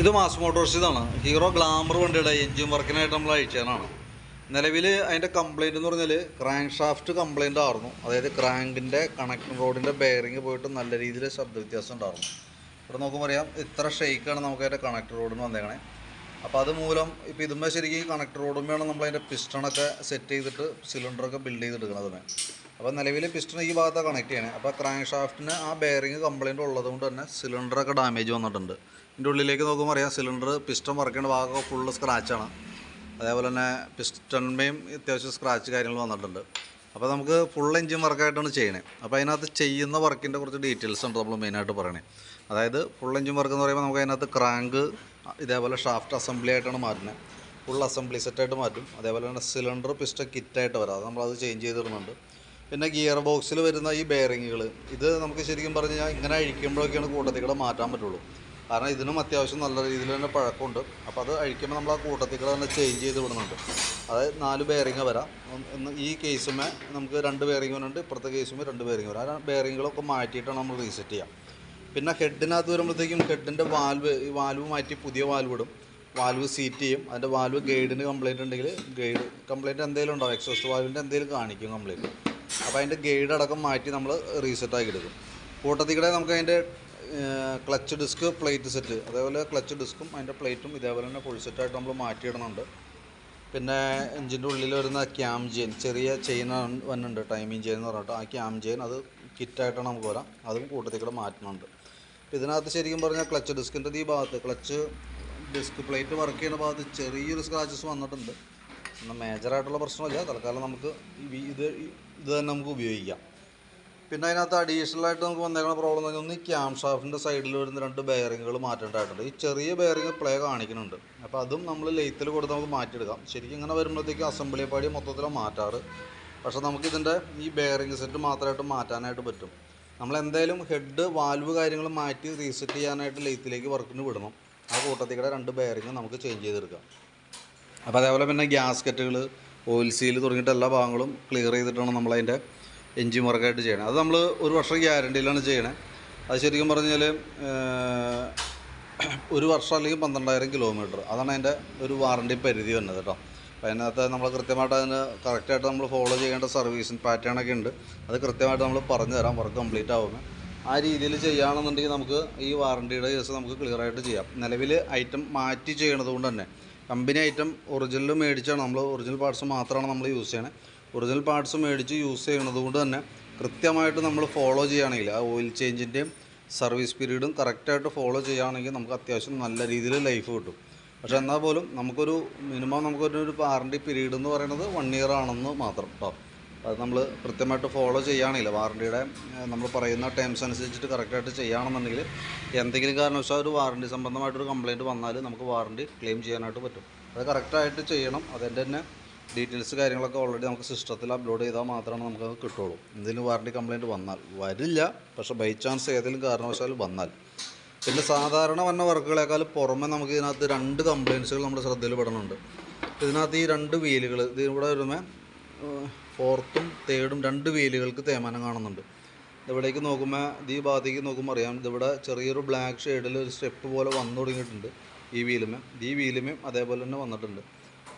ഇത് Mass Motors ഇതാണ്. Hero Glamour വണ്ടിയുടെ എഞ്ചിൻ വർക്കിനായിട്ട് നമ്മൾ അയച്ചതാണ് നിലവിൽ അതിന്റെ കംപ്ലൈന്റ് എന്ന് പറഞ്ഞാൽ ക്രാങ്ക് ഷാഫ്റ്റ് കംപ്ലൈന്റ് ആയിരുന്നു. അതായത് ക്രാങ്കിന്റെ കണക്ഷൻ റോഡിന്റെ ബെയറിങ് പോയിട്ട് നല്ല രീതിയിൽ ശബ്ദ വ്യത്യാസം ഉണ്ടായിരുന്നു. ഇവിടെ നോക്കുമ്പോൾ അറിയാം ഇത്ര ഷെയ്ക്കാണ് നമുക്ക് അതിന്റെ കണക്ട് റോഡിന് വന്നേക്കണേ. അപ്പോൾ അത് മൂലം ഇപ്പോൾ ഇതുമ്മേ ശരിക്കും കണക്ട് റോഡുമ്മയാണ് നമ്മൾ അതിന്റെ പിസ്റ്റണൊക്കെ സെറ്റ് ചെയ്തിട്ട് സിലിണ്ടറൊക്കെ ബിൽഡ് ചെയ്തെടുക്കുന്നത് അപ്പോൾ നിലവിൽ പിസ്റ്റൺ ഈ ഭാഗത്താണ് കണക്ട് ചെയ്യണേ. അപ്പോൾ ക്രാങ്ക് ഷാഫ്റ്റിന് ആ ബെയറിങ് കംപ്ലൈന്റ് ഉള്ളത് കൊണ്ട് തന്നെ സിലിണ്ടറൊക്കെ ഡാമേജ് വന്നിട്ടുണ്ട്. ഇതിന്റെ ഉള്ളിലേക്ക് നോക്കുമ്പോൾ അറിയാം സിലിണ്ടർ പിസ്റ്റൺ വർക്കേണ്ട ഭാഗമൊക്കെ ഫുള്ള് സ്ക്രാച്ചാണ് അതേപോലെ തന്നെ പിസ്റ്റൺമേയും അത്യാവശ്യം സ്ക്രാച്ച് കാര്യങ്ങൾ വന്നിട്ടുണ്ട്. അപ്പോൾ നമുക്ക് ഫുൾ എഞ്ചിൻ വർക്കായിട്ടാണ് ചെയ്യണേ. അപ്പോൾ അതിനകത്ത് ചെയ്യുന്ന വർക്കിന്റെ കുറച്ച് ഡീറ്റെയിൽസ് ഉണ്ട് നമ്മൾ മെയിനായിട്ട് പറയണേ. അതായത് ഫുൾ എഞ്ചിൻ വർക്ക് എന്ന് പറയുമ്പോൾ നമുക്ക് അതിനകത്ത് ക്രാങ്ക് ഇതേപോലെ ഷാഫ്റ്റ് അസംബ്ലി ആയിട്ടാണ് മാറ്റുന്നത് ഫുൾ അസംബ്ലി സെറ്റായിട്ട് മാറ്റും. അതേപോലെ തന്നെ സിലിണ്ടർ പിസ്റ്റൺ കിറ്റായിട്ട് വരാം. അത് നമ്മളത് ചേഞ്ച് ചെയ്തിടുന്നുണ്ട് പിന്നെ ഗിയർ ബോക്സിൽ വരുന്ന ഈ ബെയറിങ്ങുകൾ ഇത് നമുക്ക് ശരിക്കും പറഞ്ഞു കഴിഞ്ഞാൽ ഇങ്ങനെ അഴിക്കുമ്പോഴൊക്കെയാണ് കൂട്ടത്തിക്കട മാറ്റാൻ പറ്റുള്ളൂ. കാരണം ഇതിനും അത്യാവശ്യം നല്ല രീതിയിൽ തന്നെ പഴക്കമുണ്ട്. അപ്പോൾ അത് അഴിക്കുമ്പോൾ നമ്മൾ ആ കൂട്ടത്തിക്കട തന്നെ ചേഞ്ച് ചെയ്ത് വിടുന്നുണ്ട്. അതായത് നാല് ബെയറിങ് വരാം. ഈ കേസുമേ നമുക്ക് രണ്ട് ബെയറിങ് വരുന്നുണ്ട് ഇപ്പുറത്തെ കേസുമേ രണ്ട് ബെയറിങ് വരാം. ആ ബെയറിങ്ങുകളൊക്കെ മാറ്റിയിട്ടാണ് നമ്മൾ റീസെറ്റ് ചെയ്യാം. പിന്നെ ഹെഡിനകത്ത് വരുമ്പോഴത്തേക്കും ഹെഡിന്റെ വാൽവ് ഈ വാൽവ് മാറ്റി പുതിയ വാൽവ് ഇടും. വാൽവ് സീറ്റ് ചെയ്യും. അതിന്റെ വാൽവ് ഗൈഡിന് കംപ്ലൈന്റ് ഉണ്ടെങ്കിൽ ഗൈഡ് കംപ്ലൈന്റ് എന്തെങ്കിലും ഉണ്ടാവും. എക്സോസ്റ്റ് വാൽവിന്റെ എന്തെങ്കിലും കാണിക്കും കംപ്ലൈന്റ് അപ്പോൾ അതിന്റെ ഗൈഡ് അടക്കം മാറ്റി നമ്മൾ റീസെറ്റ് ആക്കി എടുക്കും. കൂട്ടത്തിൽ കൂടെ നമുക്ക് അതിന്റെ ക്ലച്ച് ഡിസ്ക് പ്ലേറ്റ് സെറ്റ് അതേപോലെ ക്ലച്ച് ഡിസ്കും അതിന്റെ പ്ലേറ്റും ഇതേപോലെ തന്നെ ഫുൾ സെറ്റായിട്ട് നമ്മൾ മാറ്റിയിടുന്നുണ്ട്. പിന്നെ എഞ്ചിന്റെ ഉള്ളിൽ വരുന്ന ക്യാം ചെയിൻ ചെറിയ ചെയിൻ വന്നിട്ടുണ്ട് ടൈമിങ് ചെയിൻ എന്ന് പറഞ്ഞിട്ട്. ആ ക്യാം ചെയിൻ അത് കിറ്റായിട്ടാണ് നമുക്ക് വരാം. അതും കൂട്ടത്തിൽ കൂടെ മാറ്റുന്നുണ്ട്. അപ്പോൾ ഇതിനകത്ത് ശരിക്കും പറഞ്ഞാൽ ക്ലച്ച് ഡിസ്കിന്റെ ഈ ഭാഗത്ത് ക്ലച്ച് ഡിസ്ക് പ്ലേറ്റ് വർക്ക് ചെയ്യുന്ന ഭാഗത്ത് ചെറിയൊരു സ്ക്രാച്ചസ് വന്നിട്ടുണ്ട്. എന്നാൽ മേജറായിട്ടുള്ള പ്രശ്നമില്ല. തൽക്കാലം നമുക്ക് ഇത് ഇത് തന്നെ നമുക്ക് ഉപയോഗിക്കാം. പിന്നെ അതിനകത്ത് അഡീഷണൽ ആയിട്ട് നമുക്ക് വന്നേക്കുന്ന പ്രോബ്ലം എന്ന് ഒന്ന് ക്യാം ഷാഫ്റ്റിന്റെ സൈഡിൽ വരുന്ന രണ്ട് ബെയറിങ്ങുകൾ മാറ്റേണ്ടതായിട്ടുണ്ട് ഈ ചെറിയ ബെയറിങ് പ്ലേ കാണിക്കുന്നുണ്ട്. അപ്പോൾ അതും നമ്മൾ ലെയ്ത്തിൽ കൊടുത്ത് നമുക്ക് മാറ്റിയെടുക്കാം. ശരിക്കും ഇങ്ങനെ വരുമ്പോഴത്തേക്ക് അസംബ്ലി പാടി മൊത്തത്തിൽ മാറ്റാറ്. പക്ഷേ നമുക്കിതിന്റെ ഈ ബെയറിങ് സെറ്റ് മാത്രമായിട്ട് മാറ്റാനായിട്ട് പറ്റും. നമ്മൾ എന്തായാലും ഹെഡ് വാൽവ് കാര്യങ്ങൾ മാറ്റി റീസെറ്റ് ചെയ്യാനായിട്ട് ലെയ്ത്തിലേക്ക് വർക്കിന് വിടണം. ആ കൂട്ടത്തിൽ കൂടെ രണ്ട് ബെയറിങ് നമുക്ക് ചേഞ്ച് ചെയ്തെടുക്കാം. അപ്പോൾ അതേപോലെ പിന്നെ ഗ്യാസ്കറ്റുകൾ ഓയിൽ സീൽ തുടങ്ങിയിട്ട് എല്ലാ ഭാഗങ്ങളും ക്ലിയർ ചെയ്തിട്ടാണ് നമ്മളതിന്റെ എൻജിൻ വർക്കായിട്ട് ചെയ്യണത് അത് നമ്മൾ ഒരു വർഷം ഗ്യാരണ്ടിയിലാണ് ചെയ്യണത് അത് ശരിക്കും പറഞ്ഞാൽ ഒരു വർഷം അല്ലെങ്കിൽ പന്ത്രണ്ടായിരം കിലോമീറ്റർ അതാണ് അതിന്റെ ഒരു വാറണ്ടി പരിധി വന്നത് കേട്ടോ. അപ്പോൾ അതിനകത്ത് നമ്മൾ കൃത്യമായിട്ട് അതിന് കറക്റ്റായിട്ട് നമ്മൾ ഫോളോ ചെയ്യേണ്ട സർവീസും പാറ്റേണൊക്കെ ഉണ്ട്. അത് കൃത്യമായിട്ട് നമ്മൾ പറഞ്ഞു തരാം വർക്ക് കംപ്ലീറ്റ് ആവുന്നത് ആ രീതിയിൽ ചെയ്യുകയാണെന്നുണ്ടെങ്കിൽ നമുക്ക് ഈ വാറണ്ടിയുടെ കേസ് നമുക്ക് ക്ലിയറായിട്ട് ചെയ്യാം. നിലവിൽ ഐറ്റം മാറ്റി ചെയ്യണത് കൊണ്ട് തന്നെ. കമ്പനി ഐറ്റം ഒറിജിനൽ മേടിച്ചാണ്. നമ്മൾ ഒറിജിനൽ പാർട്സ് മാത്രമാണ് നമ്മൾ യൂസ് ചെയ്യണത് ഒറിജിനൽ പാർട്സ് മേടിച്ച് യൂസ് ചെയ്യണത് കൊണ്ട് തന്നെ കൃത്യമായിട്ട് നമ്മൾ ഫോളോ ചെയ്യുകയാണെങ്കിൽ ആ ഓയിൽ ചേഞ്ചിന്റെയും സർവീസ് പീരീഡും കറക്റ്റായിട്ട് ഫോളോ ചെയ്യുകയാണെങ്കിൽ നമുക്ക് അത്യാവശ്യം നല്ല രീതിയിൽ ലൈഫ് കിട്ടും. പക്ഷേ എന്നാൽ പോലും നമുക്കൊരു മിനിമം നമുക്കൊരു വാറണ്ടി പീരീഡ് എന്ന് പറയുന്നത് വൺ ഇയർ ആണെന്ന് മാത്രം. കേട്ടോ അത് നമ്മൾ കൃത്യമായിട്ട് ഫോളോ ചെയ്യുകയാണെങ്കിൽ വാറണ്ടിയുടെ നമ്മൾ പറയുന്ന ടേംസ് അനുസരിച്ചിട്ട് കറക്റ്റായിട്ട് ചെയ്യുകയാണെന്നുണ്ടെങ്കിൽ എന്തെങ്കിലും കാരണവശാൽ ഒരു വാറണ്ടി സംബന്ധമായിട്ടൊരു കംപ്ലയിന്റ് വന്നാൽ നമുക്ക് വാറണ്ടി ക്ലെയിം ചെയ്യാനായിട്ട് പറ്റും. അത് കറക്റ്റായിട്ട് ചെയ്യണം. അതിന്റെ തന്നെ ഡീറ്റെയിൽസ് കാര്യങ്ങളൊക്കെ ഓൾറെഡി നമുക്ക് സിസ്റ്റത്തിൽ അപ്ലോഡ് ചെയ്താൽ മാത്രമാണ് നമുക്ക് അത് കിട്ടുള്ളൂ. എന്തെങ്കിലും വാറണ്ടി കംപ്ലയിന്റ് വന്നാൽ വരില്ല. പക്ഷേ ബൈ ചാൻസ് ഏതെങ്കിലും കാരണവശാൽ വന്നാൽ. പിന്നെ സാധാരണ വന്ന വർക്കുകളേക്കാൾ പുറമെ നമുക്ക് ഇതിനകത്ത് രണ്ട് കംപ്ലയിൻസുകൾ നമ്മുടെ ശ്രദ്ധയിൽ പെടുന്നുണ്ട് ഇതിനകത്ത് ഈ രണ്ട് വീലുകൾ ഇതിലൂടെ വരുമ്പോൾ ഫോർത്തും തേർഡും രണ്ട് വീലുകൾക്ക് തേമാനം കാണുന്നുണ്ട്. ഇവിടേക്ക് നോക്കുമ്പോൾ ഈ ഭാഗത്തേക്ക് നോക്കുമ്പോൾ അറിയാം ഇതിവിടെ ചെറിയൊരു ബ്ലാക്ക് ഷെയ്ഡിൽ ഒരു സ്റ്റെപ്പ് പോലെ വന്നു തുടങ്ങിയിട്ടുണ്ട് ഈ വീലുമേ. ഈ വീലുമേ അതേപോലെ തന്നെ വന്നിട്ടുണ്ട്.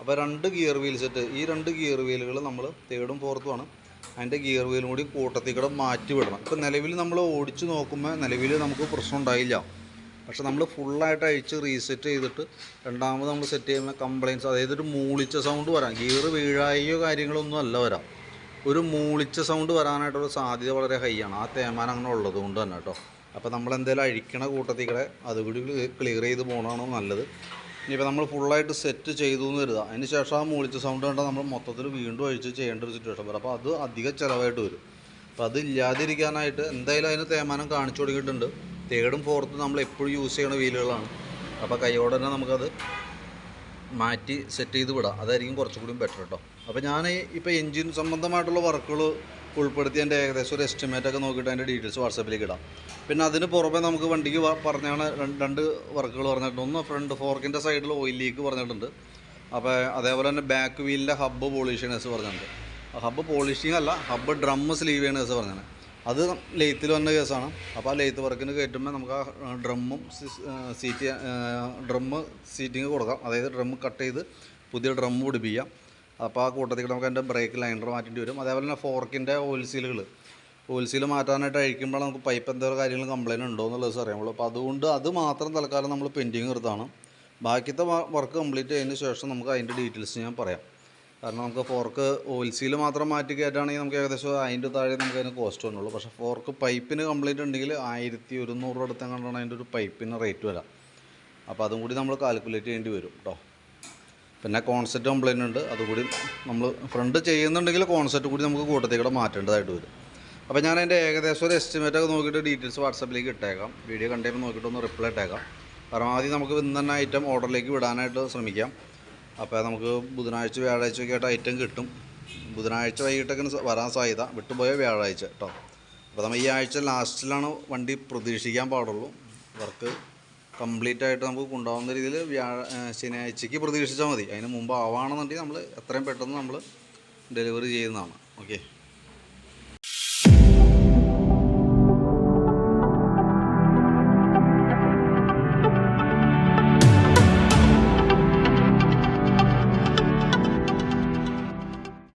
അപ്പോൾ രണ്ട് ഗിയർ വീൽ സെറ്റ് ഈ രണ്ട് ഗിയർ വീലുകൾ നമ്മൾ തേർഡും ഫോർത്തുമാണ് അതിന്റെ ഗിയർ വീലും കൂടി കൂട്ടത്തിൽ കൂടെ മാറ്റി വിടണം. ഇപ്പോൾ നിലവിൽ നമ്മൾ ഓടിച്ച് നോക്കുമ്പോൾ നിലവിൽ നമുക്ക് പ്രശ്നം ഉണ്ടായില്ല. പക്ഷെ നമ്മൾ ഫുള്ളായിട്ട് അഴിച്ച് റീസെറ്റ് ചെയ്തിട്ട് രണ്ടാമത് നമ്മൾ സെറ്റ് ചെയ്യുന്ന കംപ്ലയിൻസ് അതായത് ഒരു മൂളിച്ച സൗണ്ട് വരാം. ഗിയർ വീഴായോ കാര്യങ്ങളൊന്നും അല്ല വരാം. ഒരു മൂളിച്ച സൗണ്ട് വരാനായിട്ടുള്ള സാധ്യത വളരെ ഹൈ ആണ്. ആ തേമാനം അങ്ങനെ ഉള്ളത് കൊണ്ട് തന്നെ കേട്ടോ. അപ്പോൾ നമ്മൾ എന്തെങ്കിലും അഴിക്കണ കൂട്ടത്തിൽ കൂടെ അതുകൂടി ക്ലിയർ ചെയ്ത് പോകണമാണ് നല്ലത്. ഇനിയിപ്പോൾ നമ്മൾ ഫുള്ളായിട്ട് സെറ്റ് ചെയ്തു എന്ന് കരുതുക. അതിന് ശേഷം ആ മൂളിച്ച സൗണ്ട് കണ്ടാൽ നമ്മൾ മൊത്തത്തിൽ വീണ്ടും അഴിച്ച് ചെയ്യേണ്ട ഒരു സിറ്റുവേഷൻ വരും. അപ്പോൾ അത് അധിക ചിലവായിട്ട് വരും. അപ്പോൾ അത് ഇല്ലാതിരിക്കാനായിട്ട് എന്തായാലും അതിന് തേമാനം കാണിച്ചു കൊടുക്കിയിട്ടുണ്ട് തേർഡും ഫോർത്തും നമ്മൾ എപ്പോഴും യൂസ് ചെയ്യണ വീലുകളാണ്. അപ്പോൾ കൈയോടെ തന്നെ നമുക്കത് മാറ്റി സെറ്റ് ചെയ്ത് വിടാം. അതായിരിക്കും കുറച്ചുകൂടി ബെറ്റർ കേട്ടോ അപ്പോൾ ഞാൻ ഇപ്പോൾ എൻജിൻ സംബന്ധമായിട്ടുള്ള വർക്കുകൾ ഉൾപ്പെടുത്തി എന്റെ ഏകദേശം ഒരു എസ്റ്റിമേറ്റ് ഒക്കെ നോക്കിയിട്ട് അതിന്റെ ഡീറ്റെയിൽസ് വാട്സപ്പിലേക്ക് ഇടാം. പിന്നെ അതിന് പുറമെ നമുക്ക് വണ്ടിക്ക് പറഞ്ഞാണ് രണ്ട് വർക്കുകൾ പറഞ്ഞിട്ടുണ്ട്. ഒന്ന് ഫ്രണ്ട് ഫോർക്കിന്റെ സൈഡിൽ ഓയിൽ ലീക്ക് പറഞ്ഞിട്ടുണ്ട്. അപ്പോൾ അതേപോലെ തന്നെ ബാക്ക് വീലിന്റെ ഹബ്ബ് പോളിഷ് പറഞ്ഞിട്ടുണ്ട്. ഹബ്ബ് പോളിഷിങ് അല്ല ഹബ്ബ് ഡ്രമ്മ് സ്ലീവ് ചെയ്യണേഴ്സ് പറഞ്ഞാണ് അത് ലെയ്ത്തിൽ വന്ന കേസാണ്. അപ്പോൾ ആ ലെയ്ത്ത് വർക്കിന് കയറ്റുമ്പോൾ നമുക്ക് ആ ഡ്രമ്മും സീറ്റ് ഡ്രമ്മ് സീറ്റിങ് കൊടുക്കാം. അതായത് ഡ്രമ്മ് കട്ട് ചെയ്ത് പുതിയ ഡ്രമ്മ് പിടിപ്പിക്കാം. അപ്പോൾ ആ കൂട്ടത്തിൽ നമുക്ക് അതിന്റെ ബ്രേക്ക് ലൈനർ മാറ്റേണ്ടി വരും. അതേപോലെ തന്നെ ഫോർക്കിന്റെ ഓയിൽ സീലുകൾ ഓയിൽ സീൽ മാറ്റാനായിട്ട് അഴിക്കുമ്പോൾ നമുക്ക് പൈപ്പ് എന്തെങ്കിലും കാര്യങ്ങൾ കംപ്ലയിന്റ് ഉണ്ടോ എന്നുള്ളത് അറിയാമുള്ളൂ അപ്പോൾ അതുകൊണ്ട് അത് മാത്രം തൽക്കാലം നമ്മൾ പെൻഡിങ് നിർത്താണ് ബാക്കിയത്തെ വർക്ക് കംപ്ലീറ്റ് ചെയ്തതിന് ശേഷം നമുക്ക് അതിന്റെ ഡീറ്റെയിൽസ് ഞാൻ പറയാം. കാരണം നമുക്ക് ഫോർക്ക് ഓയിൽ സീൽ മാത്രം മാറ്റി കയറ്റുകയാണെങ്കിൽ നമുക്ക് ഏകദേശം അതിന്റെ താഴെ നമുക്ക് അതിന് കോസ്റ്റ് വന്നുള്ളൂ പക്ഷേ ഫോർക്ക് പൈപ്പിന് കംപ്ലീറ്റ് ഉണ്ടെങ്കിൽ ആയിരത്തി ഒരുന്നൂറ് രൂപ അടുത്ത് കണ്ടാണ് അതിന്റെ ഒരു പൈപ്പിന് റേറ്റ് വരാം. അപ്പോൾ അതും കൂടി നമ്മൾ കാൽക്കുലേറ്റ് ചെയ്യേണ്ടി വരും കേട്ടോ പിന്നെ കോൺസെപ്റ്റ് കംപ്ലൈന്റ് ഉണ്ട്. അതുകൂടി നമ്മൾ ഫ്രണ്ട് ചെയ്യുന്നുണ്ടെങ്കിൽ കോൺസെപ്റ്റ് കൂടി നമുക്ക് കൂട്ടത്തേക്കൂടെ മാറ്റേണ്ടതായിട്ട് വരും. അപ്പോൾ ഞാൻ അതിന്റെ ഏകദേശം ഒരു എസ്റ്റിമേറ്റ് ഒക്കെ നോക്കിയിട്ട് ഡീറ്റെയിൽസ് വാട്സപ്പിലേക്ക് ഇട്ടേക്കാം. വീഡിയോ കണ്ടതിന് നോക്കിയിട്ട് ഒന്ന് റിപ്ലൈ ഇട്ടേക്കാം. പരമാവധി നമുക്ക് ഇന്ന് തന്നെ ഐറ്റം ഓർഡറിലേക്ക് വിടാനായിട്ട് ശ്രമിക്കാം. അപ്പോൾ നമുക്ക് ബുധനാഴ്ച വ്യാഴാഴ്ച ഒക്കെ ആയിട്ട് ഐറ്റം കിട്ടും. ബുധനാഴ്ച വൈകിട്ടൊക്കെ വരാൻ സാധ്യത. വിട്ടുപോയ വ്യാഴാഴ്ച കേട്ടോ അപ്പോൾ നമ്മൾ ഈ ആഴ്ച ലാസ്റ്റിലാണ് വണ്ടി പ്രതീക്ഷിക്കാൻ പാടുള്ളൂ. വർക്ക് കംപ്ലീറ്റ് ആയിട്ട് നമുക്ക് കൊണ്ടുപോകുന്ന രീതിയിൽ വ്യാഴ ശനിയാഴ്ചയ്ക്ക് പ്രതീക്ഷിച്ചാൽ മതി. അതിന് മുമ്പ് ആവുകയാണെന്നുണ്ടെങ്കിൽ നമ്മൾ എത്രയും പെട്ടെന്ന് നമ്മൾ ഡെലിവറി ചെയ്യുന്നതാണ്. ഓക്കെ